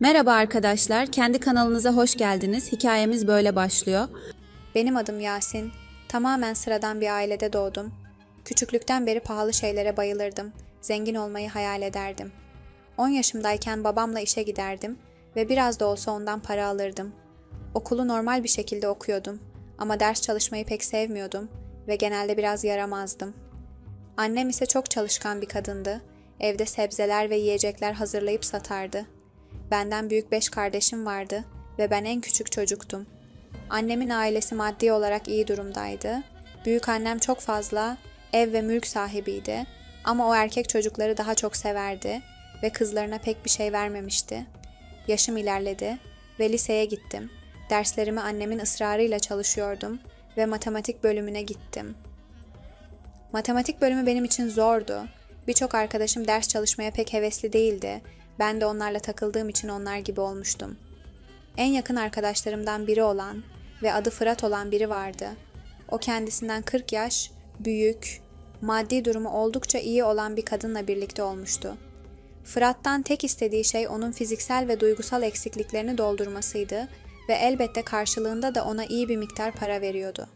Merhaba arkadaşlar, kendi kanalınıza hoş geldiniz. Hikayemiz böyle başlıyor. Benim adım Yasin. Tamamen sıradan bir ailede doğdum. Küçüklükten beri pahalı şeylere bayılırdım. Zengin olmayı hayal ederdim. 10 yaşımdayken babamla işe giderdim ve biraz da olsa ondan para alırdım. Okulu normal bir şekilde okuyordum ama ders çalışmayı pek sevmiyordum ve genelde biraz yaramazdım. Annem ise çok çalışkan bir kadındı. Evde sebzeler ve yiyecekler hazırlayıp satardı. Benden büyük beş kardeşim vardı ve ben en küçük çocuktum. Annemin ailesi maddi olarak iyi durumdaydı. Büyük annem çok fazla ev ve mülk sahibiydi ama o erkek çocukları daha çok severdi ve kızlarına pek bir şey vermemişti. Yaşım ilerledi ve liseye gittim. Derslerimi annemin ısrarıyla çalışıyordum ve matematik bölümüne gittim. Matematik bölümü benim için zordu. Birçok arkadaşım ders çalışmaya pek hevesli değildi. Ben de onlarla takıldığım için onlar gibi olmuştum. En yakın arkadaşlarımdan biri olan ve adı Fırat olan biri vardı. O kendisinden 40 yaş, büyük, maddi durumu oldukça iyi olan bir kadınla birlikte olmuştu. Fırat'tan tek istediği şey onun fiziksel ve duygusal eksikliklerini doldurmasıydı ve elbette karşılığında da ona iyi bir miktar para veriyordu.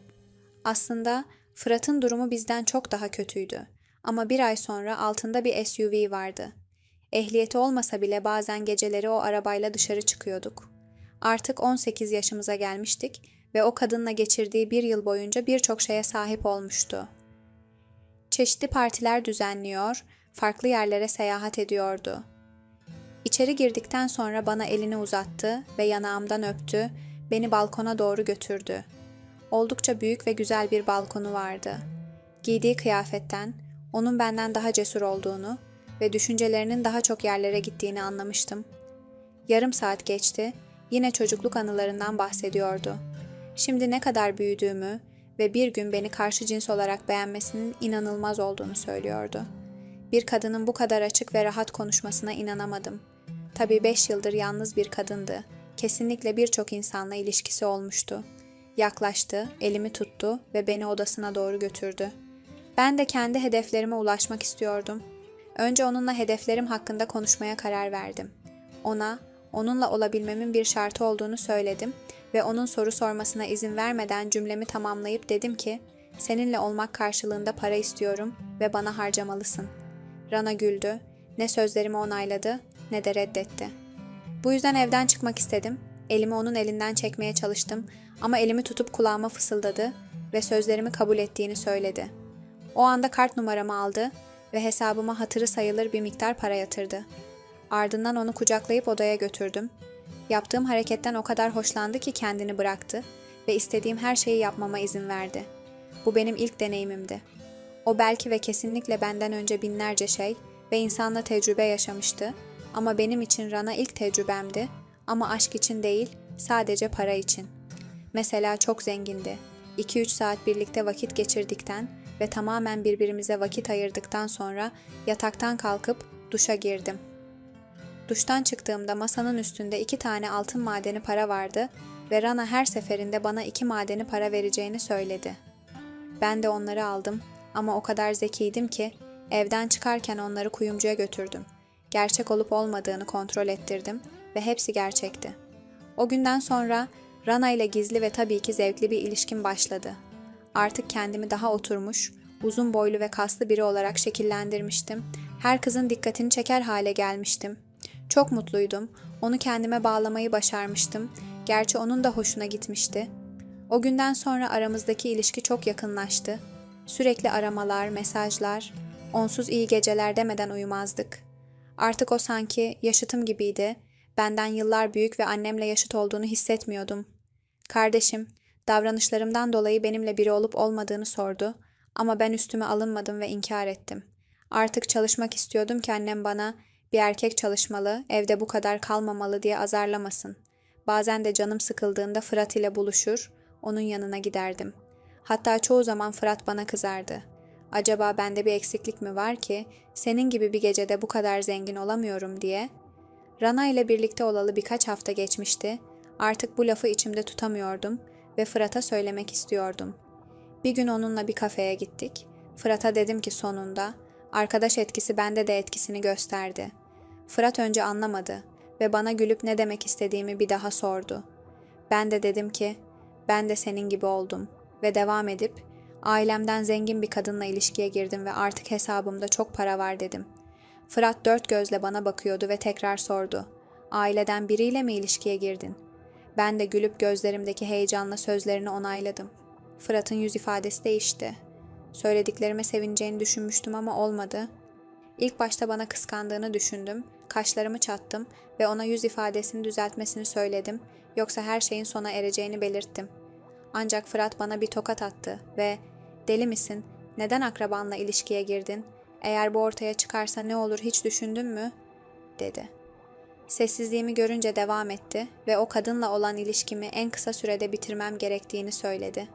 Aslında Fırat'ın durumu bizden çok daha kötüydü. Ama bir ay sonra altında bir SUV vardı. Ehliyeti olmasa bile bazen geceleri o arabayla dışarı çıkıyorduk. Artık 18 yaşımıza gelmiştik ve o kadınla geçirdiği bir yıl boyunca birçok şeye sahip olmuştu. Çeşitli partiler düzenliyor, farklı yerlere seyahat ediyordu. İçeri girdikten sonra bana elini uzattı ve yanağımdan öptü, beni balkona doğru götürdü. Oldukça büyük ve güzel bir balkonu vardı. Giydiği kıyafetten onun benden daha cesur olduğunu ve düşüncelerinin daha çok yerlere gittiğini anlamıştım. Yarım saat geçti, yine çocukluk anılarından bahsediyordu. Şimdi ne kadar büyüdüğümü ve bir gün beni karşı cins olarak beğenmesinin inanılmaz olduğunu söylüyordu. Bir kadının bu kadar açık ve rahat konuşmasına inanamadım. Tabii beş yıldır yalnız bir kadındı. Kesinlikle birçok insanla ilişkisi olmuştu. Yaklaştı, elimi tuttu ve beni odasına doğru götürdü. Ben de kendi hedeflerime ulaşmak istiyordum. Önce onunla hedeflerim hakkında konuşmaya karar verdim. Ona, onunla olabilmemin bir şartı olduğunu söyledim ve onun soru sormasına izin vermeden cümlemi tamamlayıp dedim ki, seninle olmak karşılığında para istiyorum ve bana harcamalısın. Rana güldü, ne sözlerimi onayladı ne de reddetti. Bu yüzden evden çıkmak istedim. Elimi onun elinden çekmeye çalıştım ama elimi tutup kulağıma fısıldadı ve sözlerimi kabul ettiğini söyledi. O anda kart numaramı aldı ve hesabıma hatırı sayılır bir miktar para yatırdı. Ardından onu kucaklayıp odaya götürdüm. Yaptığım hareketten o kadar hoşlandı ki kendini bıraktı ve istediğim her şeyi yapmama izin verdi. Bu benim ilk deneyimimdi. O belki ve kesinlikle benden önce binlerce şey ve insanla tecrübe yaşamıştı ama benim için Rana ilk tecrübemdi ama aşk için değil, sadece para için. Mesela çok zengindi. 2-3 saat birlikte vakit geçirdikten ve tamamen birbirimize vakit ayırdıktan sonra yataktan kalkıp duşa girdim. Duştan çıktığımda masanın üstünde iki tane altın madeni para vardı ve Rana her seferinde bana iki madeni para vereceğini söyledi. Ben de onları aldım ama o kadar zekiydim ki evden çıkarken onları kuyumcuya götürdüm. Gerçek olup olmadığını kontrol ettirdim ve hepsi gerçekti. O günden sonra Rana ile gizli ve tabii ki zevkli bir ilişkim başladı. Artık kendimi daha oturmuş, uzun boylu ve kaslı biri olarak şekillendirmiştim. Her kızın dikkatini çeker hale gelmiştim. Çok mutluydum. Onu kendime bağlamayı başarmıştım. Gerçi onun da hoşuna gitmişti. O günden sonra aramızdaki ilişki çok yakınlaştı. Sürekli aramalar, mesajlar, onsuz iyi geceler demeden uyumazdık. Artık o sanki yaşıtım gibiydi. Benden yıllar büyük ve annemle yaşıt olduğunu hissetmiyordum. Kardeşim, davranışlarımdan dolayı benimle biri olup olmadığını sordu ama ben üstüme alınmadım ve inkar ettim. Artık çalışmak istiyordum ki annem bana bir erkek çalışmalı, evde bu kadar kalmamalı diye azarlamasın. Bazen de canım sıkıldığında Fırat ile buluşur, onun yanına giderdim. Hatta çoğu zaman Fırat bana kızardı. Acaba bende bir eksiklik mi var ki senin gibi bir gecede bu kadar zengin olamıyorum diye. Rana ile birlikte olalı birkaç hafta geçmişti. Artık bu lafı içimde tutamıyordum ve Fırat'a söylemek istiyordum. Bir gün onunla bir kafeye gittik. Fırat'a dedim ki sonunda, arkadaş etkisi bende de etkisini gösterdi. Fırat önce anlamadı. ve bana gülüp ne demek istediğimi bir daha sordu. Ben de dedim ki, ben de senin gibi oldum ve devam edip ailemden zengin bir kadınla ilişkiye girdim ve artık hesabımda çok para var dedim. Fırat dört gözle bana bakıyordu ve tekrar sordu. Aileden biriyle mi ilişkiye girdin? Ben de gülüp gözlerimdeki heyecanla sözlerini onayladım. Fırat'ın yüz ifadesi değişti. Söylediklerime sevineceğini düşünmüştüm ama olmadı. İlk başta bana kıskandığını düşündüm. Kaşlarımı çattım ve ona yüz ifadesini düzeltmesini söyledim. Yoksa her şeyin sona ereceğini belirttim. Ancak Fırat bana bir tokat attı ve "Deli misin? Neden akrabanla ilişkiye girdin? Eğer bu ortaya çıkarsa ne olur hiç düşündün mü?" dedi. Sessizliğimi görünce devam etti ve o kadınla olan ilişkimi en kısa sürede bitirmem gerektiğini söyledi.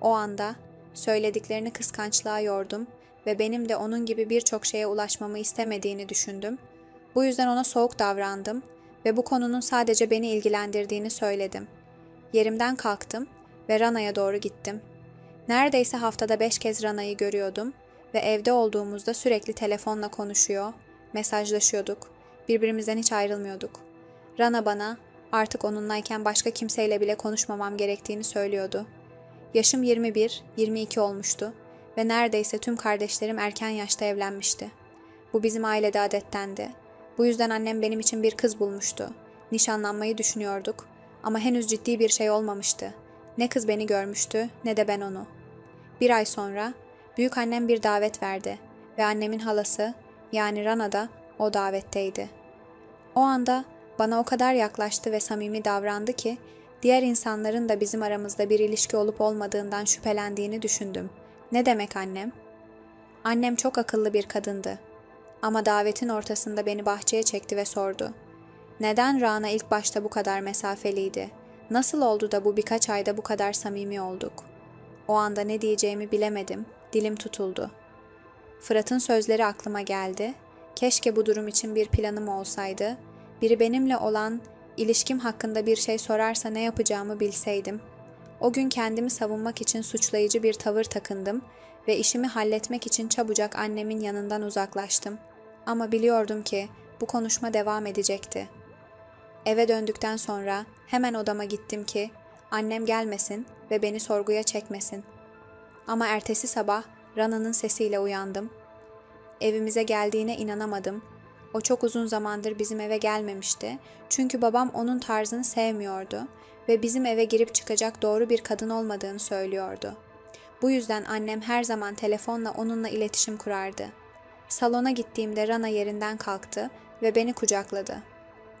O anda söylediklerini kıskançlığa yordum ve benim de onun gibi birçok şeye ulaşmamı istemediğini düşündüm. Bu yüzden ona soğuk davrandım ve bu konunun sadece beni ilgilendirdiğini söyledim. Yerimden kalktım ve Rana'ya doğru gittim. Neredeyse haftada beş kez Rana'yı görüyordum ve evde olduğumuzda sürekli telefonla konuşuyor, mesajlaşıyorduk. Birbirimizden hiç ayrılmıyorduk. Rana bana artık onunlayken başka kimseyle bile konuşmamam gerektiğini söylüyordu. Yaşım 21, 22 olmuştu ve neredeyse tüm kardeşlerim erken yaşta evlenmişti. Bu bizim ailede adettendi. Bu yüzden annem benim için bir kız bulmuştu. Nişanlanmayı düşünüyorduk ama henüz ciddi bir şey olmamıştı. Ne kız beni görmüştü ne de ben onu. Bir ay sonra büyük annem bir davet verdi ve annemin halası yani Rana da o davetteydi. O anda bana o kadar yaklaştı ve samimi davrandı ki diğer insanların da bizim aramızda bir ilişki olup olmadığından şüphelendiğini düşündüm. Ne demek annem? Annem çok akıllı bir kadındı. Ama davetin ortasında beni bahçeye çekti ve sordu. Neden Rana ilk başta bu kadar mesafeliydi? Nasıl oldu da bu birkaç ayda bu kadar samimi olduk? O anda ne diyeceğimi bilemedim. Dilim tutuldu. Fırat'ın sözleri aklıma geldi. Keşke bu durum için bir planım olsaydı. Biri benimle olan ilişkim hakkında bir şey sorarsa ne yapacağımı bilseydim. O gün kendimi savunmak için suçlayıcı bir tavır takındım ve işimi halletmek için çabucak annemin yanından uzaklaştım. Ama biliyordum ki bu konuşma devam edecekti. Eve döndükten sonra hemen odama gittim ki annem gelmesin ve beni sorguya çekmesin. Ama ertesi sabah Rana'nın sesiyle uyandım. Evimize geldiğine inanamadım. O çok uzun zamandır bizim eve gelmemişti. Çünkü babam onun tarzını sevmiyordu ve bizim eve girip çıkacak doğru bir kadın olmadığını söylüyordu. Bu yüzden annem her zaman telefonla onunla iletişim kurardı. Salona gittiğimde Rana yerinden kalktı ve beni kucakladı.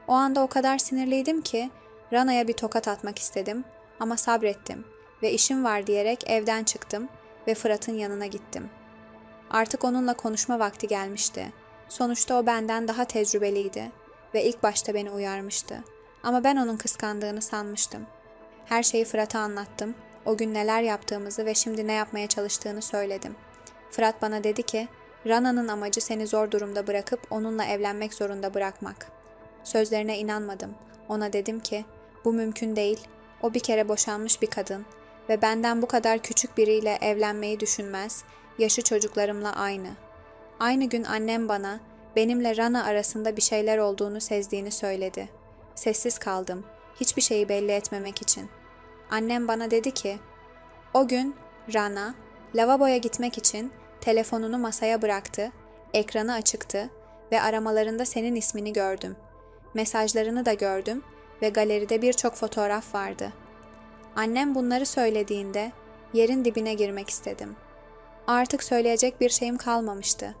O anda o kadar sinirliydim ki Rana'ya bir tokat atmak istedim ama sabrettim ve işim var diyerek evden çıktım ve Fırat'ın yanına gittim. Artık onunla konuşma vakti gelmişti. Sonuçta o benden daha tecrübeliydi ve ilk başta beni uyarmıştı. Ama ben onun kıskandığını sanmıştım. Her şeyi Fırat'a anlattım. O gün neler yaptığımızı ve şimdi ne yapmaya çalıştığını söyledim. Fırat bana dedi ki, Rana'nın amacı seni zor durumda bırakıp onunla evlenmek zorunda bırakmak. Sözlerine inanmadım. Ona dedim ki, bu mümkün değil. O bir kere boşanmış bir kadın ve benden bu kadar küçük biriyle evlenmeyi düşünmez. Yaşı çocuklarımla aynı. Aynı gün annem bana benimle Rana arasında bir şeyler olduğunu sezdiğini söyledi. Sessiz kaldım. Hiçbir şeyi belli etmemek için. Annem bana dedi ki, o gün Rana lavaboya gitmek için telefonunu masaya bıraktı, ekranı açıktı ve aramalarında senin ismini gördüm. Mesajlarını da gördüm ve galeride birçok fotoğraf vardı. Annem bunları söylediğinde yerin dibine girmek istedim. Artık söyleyecek bir şeyim kalmamıştı.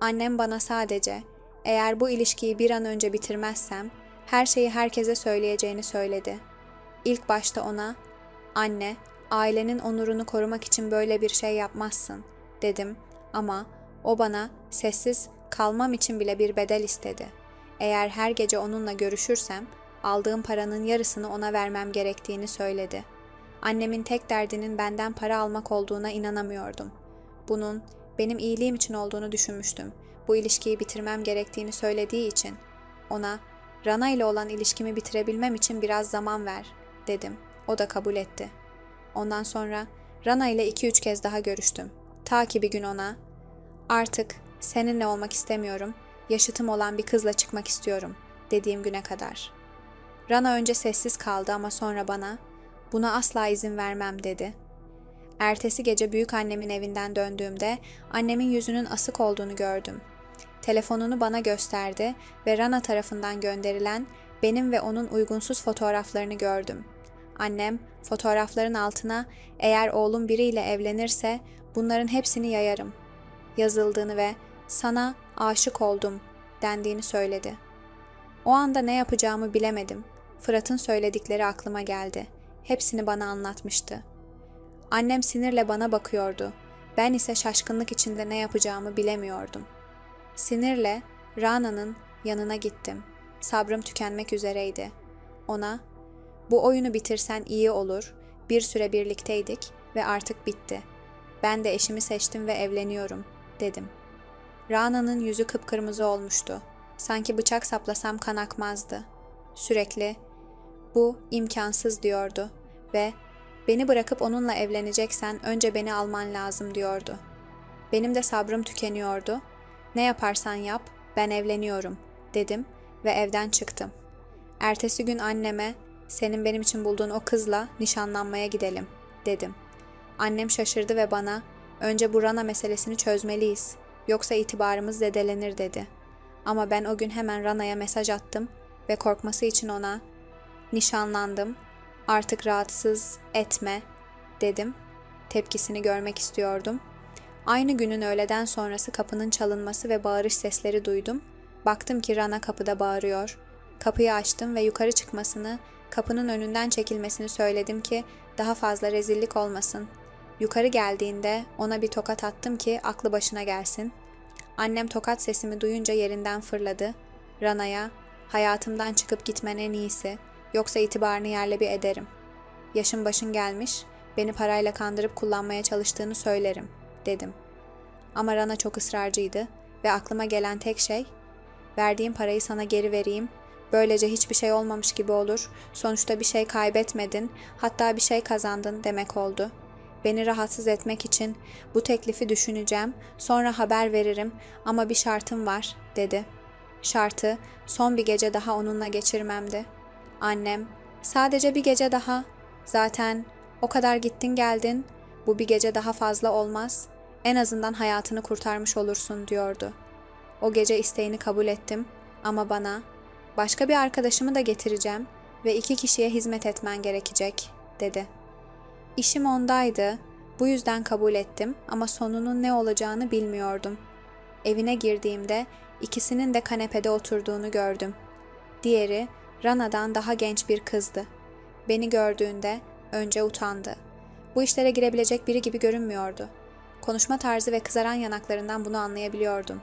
Annem bana sadece eğer bu ilişkiyi bir an önce bitirmezsem her şeyi herkese söyleyeceğini söyledi. İlk başta ona "Anne, ailenin onurunu korumak için böyle bir şey yapmazsın." dedim ama o bana sessiz kalmam için bile bir bedel istedi. Eğer her gece onunla görüşürsem aldığım paranın yarısını ona vermem gerektiğini söyledi. Annemin tek derdinin benden para almak olduğuna inanamıyordum. Bunun benim iyiliğim için olduğunu düşünmüştüm. Bu ilişkiyi bitirmem gerektiğini söylediği için ona Rana ile olan ilişkimi bitirebilmem için biraz zaman ver dedim. O da kabul etti. Ondan sonra Rana ile iki üç kez daha görüştüm. Ta ki bir gün ona artık seninle olmak istemiyorum. Yaşıtım olan bir kızla çıkmak istiyorum. dediğim güne kadar. Rana önce sessiz kaldı ama sonra bana buna asla izin vermem dedi. Ertesi gece büyük annemin evinden döndüğümde annemin yüzünün asık olduğunu gördüm. Telefonunu bana gösterdi ve Rana tarafından gönderilen benim ve onun uygunsuz fotoğraflarını gördüm. Annem fotoğrafların altına eğer oğlum biriyle evlenirse bunların hepsini yayarım yazıldığını ve sana aşık oldum dendiğini söyledi. O anda ne yapacağımı bilemedim. Fırat'ın söyledikleri aklıma geldi. Hepsini bana anlatmıştı. Annem sinirle bana bakıyordu. Ben ise şaşkınlık içinde ne yapacağımı bilemiyordum. Sinirle Rana'nın yanına gittim. Sabrım tükenmek üzereydi. Ona, bu oyunu bitirsen iyi olur. Bir süre birlikteydik ve artık bitti. Ben de eşimi seçtim ve evleniyorum, dedim. Rana'nın yüzü kıpkırmızı olmuştu. Sanki bıçak saplasam kan akmazdı. Sürekli, bu imkansız diyordu ve beni bırakıp onunla evleneceksen önce beni alman lazım diyordu. Benim de sabrım tükeniyordu. Ne yaparsan yap, ben evleniyorum, dedim ve evden çıktım. Ertesi gün anneme, senin benim için bulduğun o kızla nişanlanmaya gidelim, dedim. Annem şaşırdı ve bana, önce bu Rana meselesini çözmeliyiz, yoksa itibarımız zedelenir dedi. Ama ben o gün hemen Rana'ya mesaj attım ve korkması için ona, nişanlandım, artık rahatsız etme, dedim. Tepkisini görmek istiyordum. Aynı günün öğleden sonrası kapının çalınması ve bağırış sesleri duydum. Baktım ki Rana kapıda bağırıyor. Kapıyı açtım ve yukarı çıkmasını, kapının önünden çekilmesini söyledim ki daha fazla rezillik olmasın. Yukarı geldiğinde ona bir tokat attım ki aklı başına gelsin. Annem tokat sesimi duyunca yerinden fırladı. Rana'ya, hayatımdan çıkıp gitmen en iyisi, yoksa itibarını yerle bir ederim. Yaşın başın gelmiş, beni parayla kandırıp kullanmaya çalıştığını söylerim, dedim. Ama Rana çok ısrarcıydı ve aklıma gelen tek şey, verdiğim parayı sana geri vereyim, böylece hiçbir şey olmamış gibi olur, sonuçta bir şey kaybetmedin, hatta bir şey kazandın demek oldu. Beni rahatsız etmek için bu teklifi düşüneceğim, sonra haber veririm ama bir şartım var, dedi. Şartı son bir gece daha onunla geçirmemdi. Annem, sadece bir gece daha. Zaten o kadar gittin geldin, bu bir gece daha fazla olmaz. En azından hayatını kurtarmış olursun diyordu. O gece isteğini kabul ettim ama bana başka bir arkadaşımı da getireceğim ve iki kişiye hizmet etmen gerekecek, dedi. İşim ondaydı. Bu yüzden kabul ettim ama sonunun ne olacağını bilmiyordum. Evine girdiğimde ikisinin de kanepede oturduğunu gördüm. Diğeri Rana'dan daha genç bir kızdı. Beni gördüğünde önce utandı. Bu işlere girebilecek biri gibi görünmüyordu. Konuşma tarzı ve kızaran yanaklarından bunu anlayabiliyordum.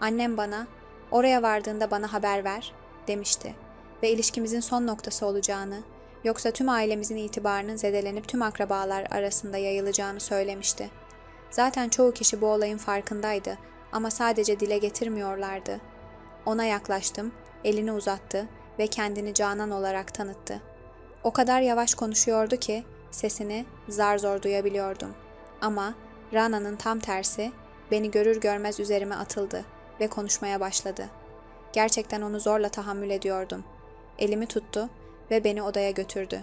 Annem bana, oraya vardığında bana haber ver, demişti ve ilişkimizin son noktası olacağını, yoksa tüm ailemizin itibarının zedelenip tüm akrabalar arasında yayılacağını söylemişti. Zaten çoğu kişi bu olayın farkındaydı ama sadece dile getirmiyorlardı. Ona yaklaştım, elini uzattı ve kendini Canan olarak tanıttı. O kadar yavaş konuşuyordu ki sesini zar zor duyabiliyordum. Ama Rana'nın tam tersi beni görür görmez üzerime atıldı ve konuşmaya başladı. Gerçekten onu zorla tahammül ediyordum. Elimi tuttu ve beni odaya götürdü.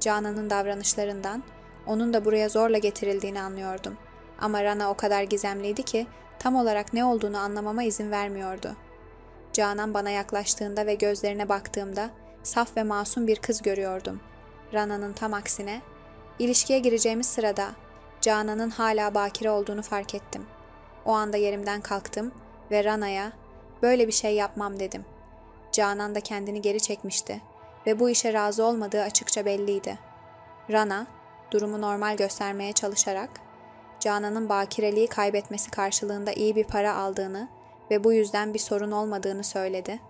Canan'ın davranışlarından onun da buraya zorla getirildiğini anlıyordum. Ama Rana o kadar gizemliydi ki tam olarak ne olduğunu anlamama izin vermiyordu. Canan bana yaklaştığında ve gözlerine baktığımda saf ve masum bir kız görüyordum. Rana'nın tam aksine, ilişkiye gireceğimiz sırada Canan'ın hala bakire olduğunu fark ettim. O anda yerimden kalktım ve Rana'ya böyle bir şey yapmam dedim. Canan da kendini geri çekmişti ve bu işe razı olmadığı açıkça belliydi. Rana, durumu normal göstermeye çalışarak, Canan'ın bakireliği kaybetmesi karşılığında iyi bir para aldığını ve bu yüzden bir sorun olmadığını söyledi.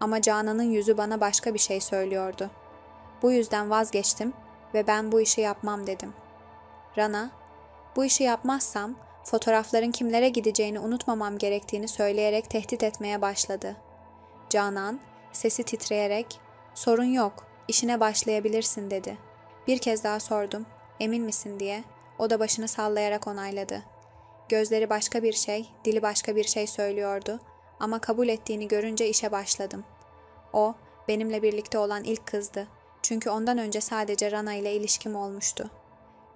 Ama Canan'ın yüzü bana başka bir şey söylüyordu. Bu yüzden vazgeçtim ve ben bu işi yapmam dedim. Rana, bu işi yapmazsam fotoğrafların kimlere gideceğini unutmamam gerektiğini söyleyerek tehdit etmeye başladı. Canan, sesi titreyerek, sorun yok, işine başlayabilirsin dedi. Bir kez daha sordum, emin misin diye. O da başını sallayarak onayladı. Gözleri başka bir şey, dili başka bir şey söylüyordu ama kabul ettiğini görünce işe başladım. O, benimle birlikte olan ilk kızdı. Çünkü ondan önce sadece Rana ile ilişkim olmuştu.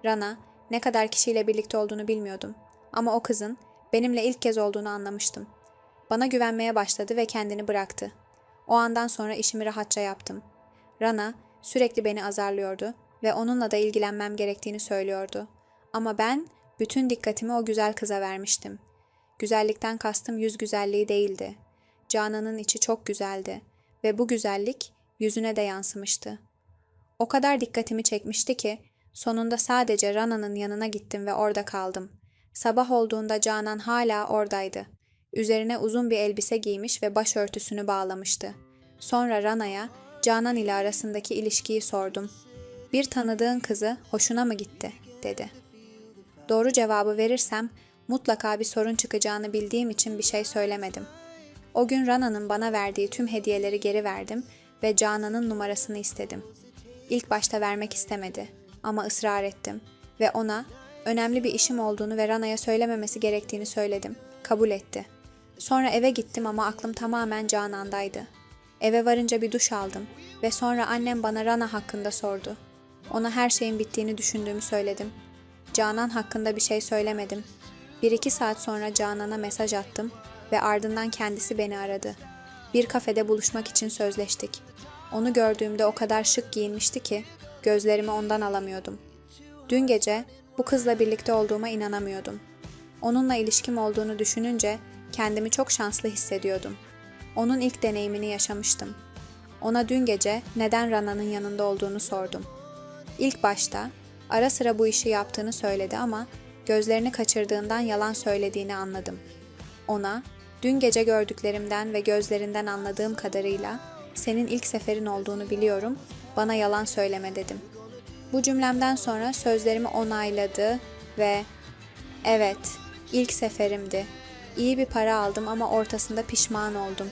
Rana, ne kadar kişiyle birlikte olduğunu bilmiyordum. Ama o kızın benimle ilk kez olduğunu anlamıştım. Bana güvenmeye başladı ve kendini bıraktı. O andan sonra işimi rahatça yaptım. Rana sürekli beni azarlıyordu ve onunla da ilgilenmem gerektiğini söylüyordu. Ama ben bütün dikkatimi o güzel kıza vermiştim. Güzellikten kastım yüz güzelliği değildi. Canan'ın içi çok güzeldi ve bu güzellik yüzüne de yansımıştı. O kadar dikkatimi çekmişti ki sonunda sadece Rana'nın yanına gittim ve orada kaldım. Sabah olduğunda Canan hala oradaydı. Üzerine uzun bir elbise giymiş ve başörtüsünü bağlamıştı. Sonra Rana'ya Canan ile arasındaki ilişkiyi sordum. Bir tanıdığın kızı hoşuna mı gitti? dedi. Doğru cevabı verirsem mutlaka bir sorun çıkacağını bildiğim için bir şey söylemedim. O gün Rana'nın bana verdiği tüm hediyeleri geri verdim ve Canan'ın numarasını istedim. İlk başta vermek istemedi ama ısrar ettim ve ona önemli bir işim olduğunu ve Rana'ya söylememesi gerektiğini söyledim. Kabul etti. Sonra eve gittim ama aklım tamamen Canan'daydı. Eve varınca bir duş aldım ve sonra annem bana Rana hakkında sordu. Ona her şeyin bittiğini düşündüğümü söyledim. Canan hakkında bir şey söylemedim. Bir iki saat sonra Canan'a mesaj attım ve ardından kendisi beni aradı. Bir kafede buluşmak için sözleştik. Onu gördüğümde o kadar şık giyinmişti ki gözlerimi ondan alamıyordum. Dün gece bu kızla birlikte olduğuma inanamıyordum. Onunla ilişkim olduğunu düşününce kendimi çok şanslı hissediyordum. Onun ilk deneyimini yaşamıştım. Ona dün gece neden Rana'nın yanında olduğunu sordum. İlk başta ara sıra bu işi yaptığını söyledi ama gözlerini kaçırdığından yalan söylediğini anladım. Ona dün gece gördüklerimden ve gözlerinden anladığım kadarıyla senin ilk seferin olduğunu biliyorum, bana yalan söyleme dedim. Bu cümlemden sonra sözlerimi onayladı ve evet, ilk seferimdi. İyi bir para aldım ama ortasında pişman oldum.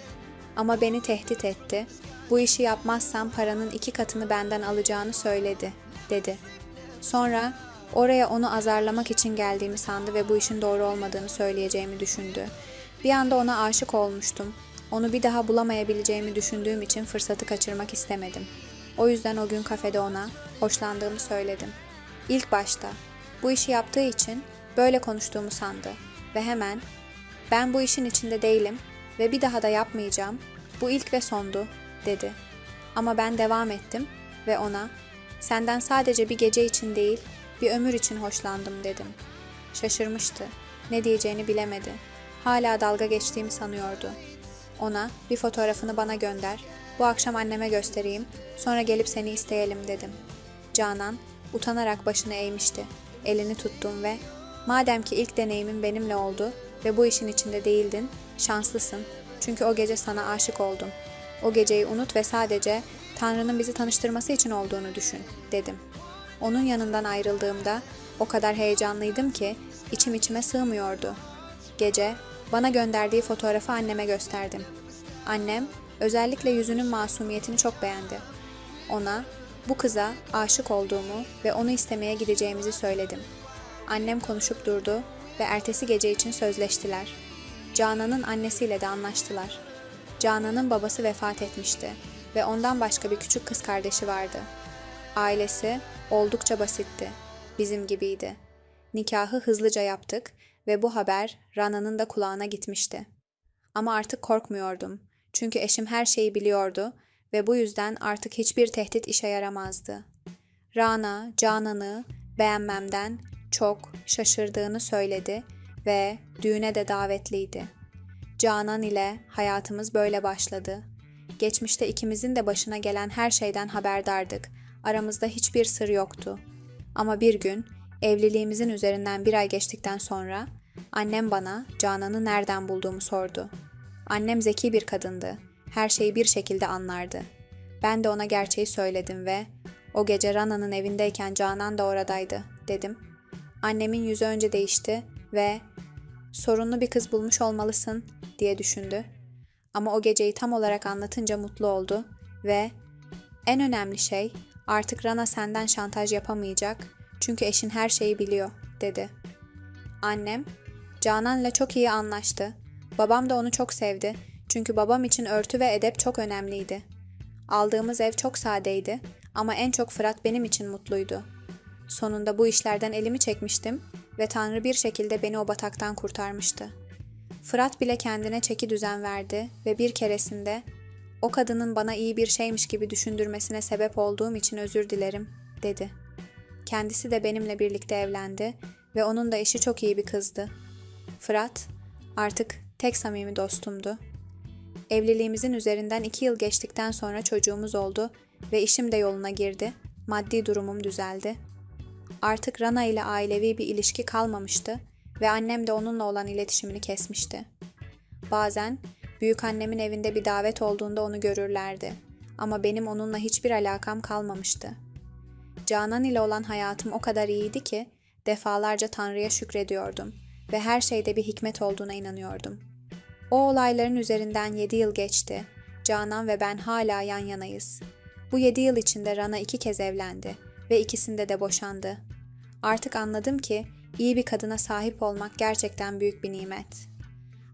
Ama beni tehdit etti. Bu işi yapmazsam paranın iki katını benden alacağını söyledi, dedi. Sonra oraya onu azarlamak için geldiğimi sandı ve bu işin doğru olmadığını söyleyeceğimi düşündü. Bir anda ona aşık olmuştum. Onu bir daha bulamayabileceğimi düşündüğüm için fırsatı kaçırmak istemedim. O yüzden o gün kafede ona hoşlandığımı söyledim. İlk başta bu işi yaptığı için böyle konuştuğumu sandı ve hemen ben bu işin içinde değilim ve bir daha da yapmayacağım. Bu ilk ve sondu dedi. Ama ben devam ettim ve ona senden sadece bir gece için değil, bir ömür için hoşlandım dedim. Şaşırmıştı. Ne diyeceğini bilemedi. Hala dalga geçtiğimi sanıyordu. Ona bir fotoğrafını bana gönder. Bu akşam anneme göstereyim. Sonra gelip seni isteyelim dedim. Canan utanarak başını eğmişti. Elini tuttum ve madem ki ilk deneyimin benimle oldu ve bu işin içinde değildin, şanslısın. Çünkü o gece sana aşık oldum. O geceyi unut ve sadece Tanrı'nın bizi tanıştırması için olduğunu düşün, dedim. Onun yanından ayrıldığımda o kadar heyecanlıydım ki içim içime sığmıyordu. Gece bana gönderdiği fotoğrafı anneme gösterdim. Annem özellikle yüzünün masumiyetini çok beğendi. Ona bu kıza aşık olduğumu ve onu istemeye gideceğimizi söyledim. Annem konuşup durdu ve ertesi gece için sözleştiler. Canan'ın annesiyle de anlaştılar. Canan'ın babası vefat etmişti ve ondan başka bir küçük kız kardeşi vardı. Ailesi oldukça basitti. Bizim gibiydi. Nikahı hızlıca yaptık ve bu haber Rana'nın da kulağına gitmişti. Ama artık korkmuyordum. Çünkü eşim her şeyi biliyordu ve bu yüzden artık hiçbir tehdit işe yaramazdı. Rana, Canan'ı beğenmemden çok şaşırdığını söyledi ve düğüne de davetliydi. Canan ile hayatımız böyle başladı. Geçmişte ikimizin de başına gelen her şeyden haberdardık. Aramızda hiçbir sır yoktu. Ama bir gün evliliğimizin üzerinden bir ay geçtikten sonra annem bana Canan'ı nereden bulduğumu sordu. Annem zeki bir kadındı. Her şeyi bir şekilde anlardı. Ben de ona gerçeği söyledim ve o gece Rana'nın evindeyken Canan da oradaydı dedim. Annemin yüzü önce değişti ve sorunlu bir kız bulmuş olmalısın diye düşündü. Ama o geceyi tam olarak anlatınca mutlu oldu ve en önemli şey artık Rana senden şantaj yapamayacak çünkü eşin her şeyi biliyor dedi. Annem Canan'la çok iyi anlaştı. Babam da onu çok sevdi çünkü babam için örtü ve edep çok önemliydi. Aldığımız ev çok sadeydi ama en çok Fırat benim için mutluydu. Sonunda bu işlerden elimi çekmiştim ve Tanrı bir şekilde beni o bataktan kurtarmıştı. Fırat bile kendine çeki düzen verdi ve bir keresinde o kadının bana iyi bir şeymiş gibi düşündürmesine sebep olduğum için özür dilerim, dedi. Kendisi de benimle birlikte evlendi ve onun da eşi çok iyi bir kızdı. Fırat artık tek samimi dostumdu. Evliliğimizin üzerinden iki yıl geçtikten sonra çocuğumuz oldu ve işim de yoluna girdi. Maddi durumum düzeldi. Artık Rana ile ailevi bir ilişki kalmamıştı ve annem de onunla olan iletişimini kesmişti. Bazen büyük annemin evinde bir davet olduğunda onu görürlerdi ama benim onunla hiçbir alakam kalmamıştı. Canan ile olan hayatım o kadar iyiydi ki defalarca Tanrı'ya şükrediyordum ve her şeyde bir hikmet olduğuna inanıyordum. O olayların üzerinden 7 yıl geçti. Canan ve ben hala yan yanayız. Bu 7 yıl içinde Rana iki kez evlendi ve ikisinde de boşandı. Artık anladım ki iyi bir kadına sahip olmak gerçekten büyük bir nimet.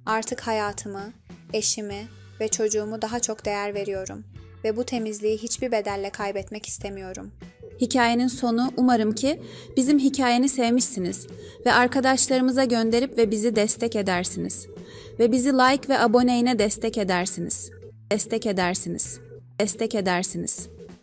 Artık hayatımı, eşimi ve çocuğumu daha çok değer veriyorum ve bu temizliği hiçbir bedelle kaybetmek istemiyorum. Hikayenin sonu umarım ki bizim hikayeni sevmişsiniz ve arkadaşlarımıza gönderip ve bizi destek edersiniz. Ve bizi like ve aboneyle destek edersiniz. Destek edersiniz. Destek edersiniz.